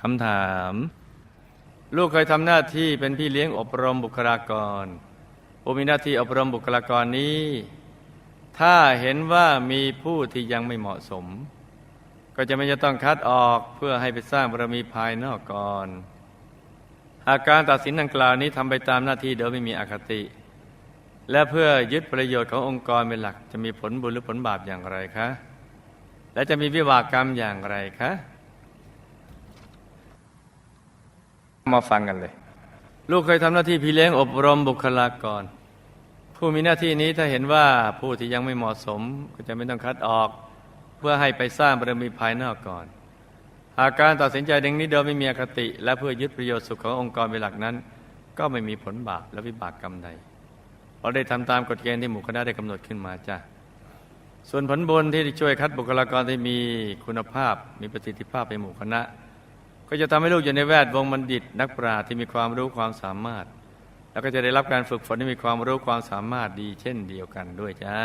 คำถาม ลูกเคยทำหน้าที่เป็นพี่เลี้ยงอบรมบุคลากรผู้มีหน้าที่อบรมบุคลากรนี้ ถ้าเห็นว่ามีผู้ที่ยังไม่เหมาะสม ก็จะไม่จะต้องคัดออกเพื่อให้ไปสร้างบารมีภายนอกก่อนหากการตัดสินดังกล่าวนี้ทำไปตามหน้าที่โดยไม่มีอคติ และเพื่อยึดประโยชน์ขององค์กรเป็นหลัก จะมีผลบุญหรือผลบาปอย่างไรคะ และจะมีวิบากกรรมอย่างไรคะ มาฟังกันเลย ลูกเคยทำหน้าที่พี่เลี้ยงอบรมบุคลากร ผู้มีหน้าที่นี้ถ้าเห็นว่าผู้ที่ยังไม่เหมาะสมก็จะไม่ต้องคัดออก เพื่อให้ไปสร้างบารมีภายนอกก่อนหาการตัดสินใจดังนี้โดยไม่มีอคติ และเพื่อยึดประโยชน์สุขขององค์กรเป็นหลักนั้น ก็ไม่มีผลบาปและวิบากกรรมใดเพราะได้ทำตามกฎเกณฑ์ที่หมู่คณะได้กำหนดขึ้นมาจ้ะส่วนผลบุญที่ช่วยคัดบุคลากรที่มีคุณภาพ มีประสิทธิภาพในหมู่คณะ ก็จะทำให้ลูกอยู่ในแวดวงบัณฑิต นักปราชญ์ที่มีความรู้ความสามารถ แล้วก็จะได้รับการฝึกฝนที่มีความรู้ความสามารถดี เช่นเดียวกันด้วยจ้า